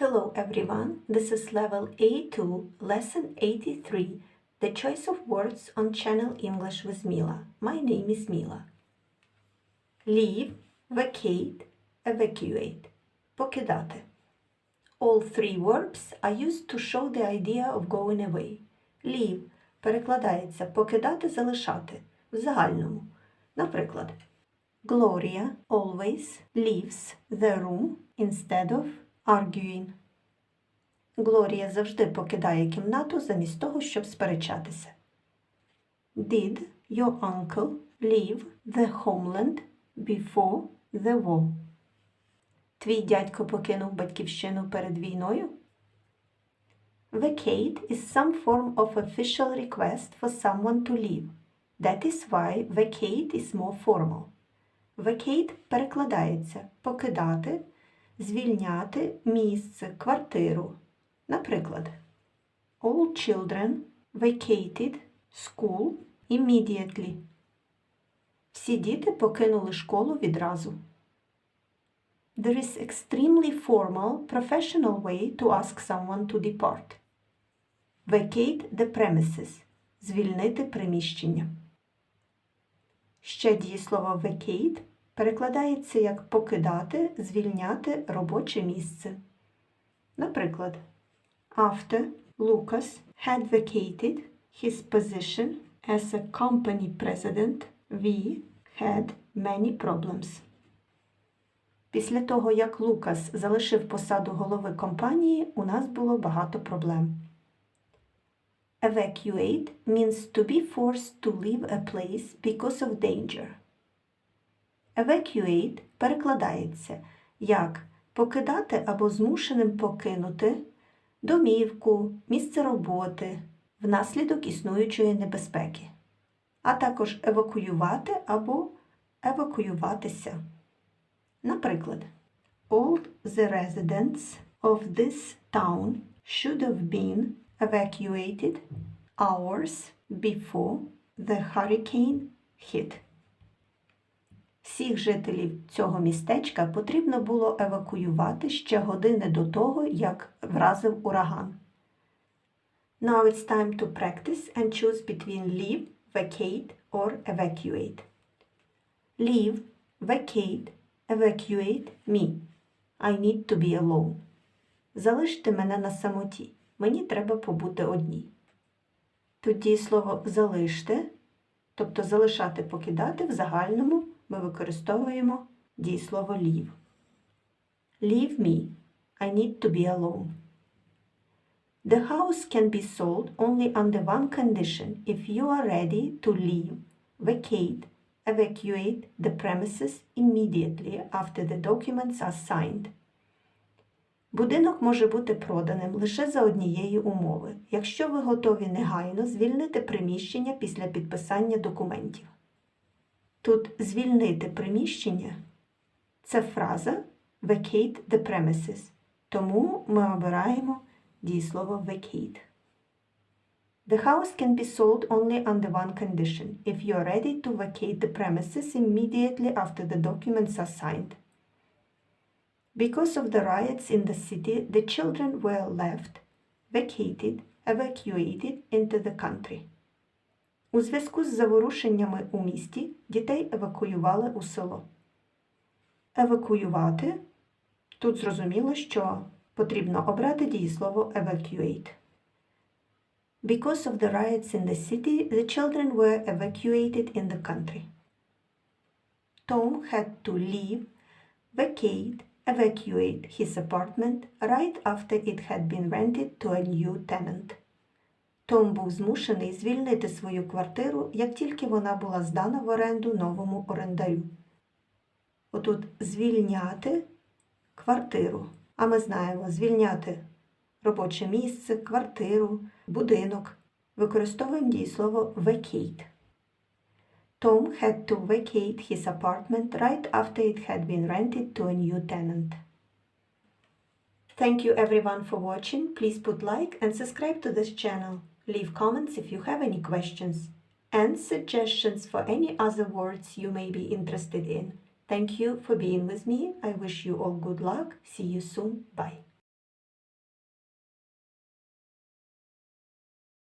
Hello everyone, this is level A2, lesson 83, the choice of words on channel English with Mila. My name is Mila. Leave, vacate, evacuate. Покидати. All three verbs are used to show the idea of going away. Leave перекладається покидати, залишати в загальному. Наприклад, Gloria always leaves the room instead of arguing. Глорія завжди покидає кімнату замість того, щоб сперечатися. Did your uncle leave the homeland before the war? Твій дядько покинув батьківщину перед війною? Vacate is some form of official request for someone to leave. That is why vacate is more formal. Vacate перекладається покидати, звільняти місце, квартиру. Наприклад, All children vacated school immediately. Всі діти покинули школу відразу. There is extremely formal, professional way to ask someone to depart. Vacate the premises. Звільнити приміщення. Ще дієслово vacate перекладається як покидати, звільняти робоче місце. Наприклад, After Lucas had vacated his position as a company president, we had many problems. Після того, як Лукас залишив посаду голови компанії, у нас було багато проблем. Evacuate means to be forced to leave a place because of danger. Evacuate перекладається як покидати або змушеним покинути домівку, місце роботи внаслідок існуючої небезпеки, а також евакуювати або евакуюватися. Наприклад, all the residents of this town should have been evacuated hours before the hurricane hit. Всіх жителів цього містечка потрібно було евакуювати ще години до того, як вразив ураган. Now it's time to practice and choose between leave, vacate or evacuate. Leave, vacate, evacuate me. I need to be alone. Залиште мене на самоті. Мені треба побути одній. Тут дієслово залиште, тобто залишати покидати в загальному ми використовуємо дієслово leave. Leave me. I need to be alone. The house can be sold only under one condition if you are ready to leave, vacate, evacuate the premises immediately after the documents are signed. Будинок може бути проданим лише за однієї умови, якщо ви готові негайно звільнити приміщення після підписання документів. Тут звільнити приміщення це фраза vacate the premises, тому ми обираємо дієслово vacate. The house can be sold only under one condition if you are ready to vacate the premises immediately after the documents are signed. Because of the riots in the city, the children were left, vacated, evacuated into the country. У зв'язку з заворушеннями у місті дітей евакуювали у село. Евакуювати тут зрозуміло, що потрібно обрати дієслово evacuate. Because of the riots in the city, the children were evacuated in the country. Tom had to leave, vacate, evacuate his apartment right after it had been rented to a new tenant. Том був змушений звільнити свою квартиру, як тільки вона була здана в оренду новому орендарю. Отут звільняти квартиру. А ми знаємо звільняти робоче місце, квартиру, будинок. Використовуємо дієслово vacate. Tom had to vacate his apartment right after it had been rented to a new tenant. Thank you everyone for watching. Please put like and subscribe to this channel. Leave comments if you have any questions and suggestions for any other words you may be interested in. Thank you for being with me. I wish you all good luck. See you soon. Bye.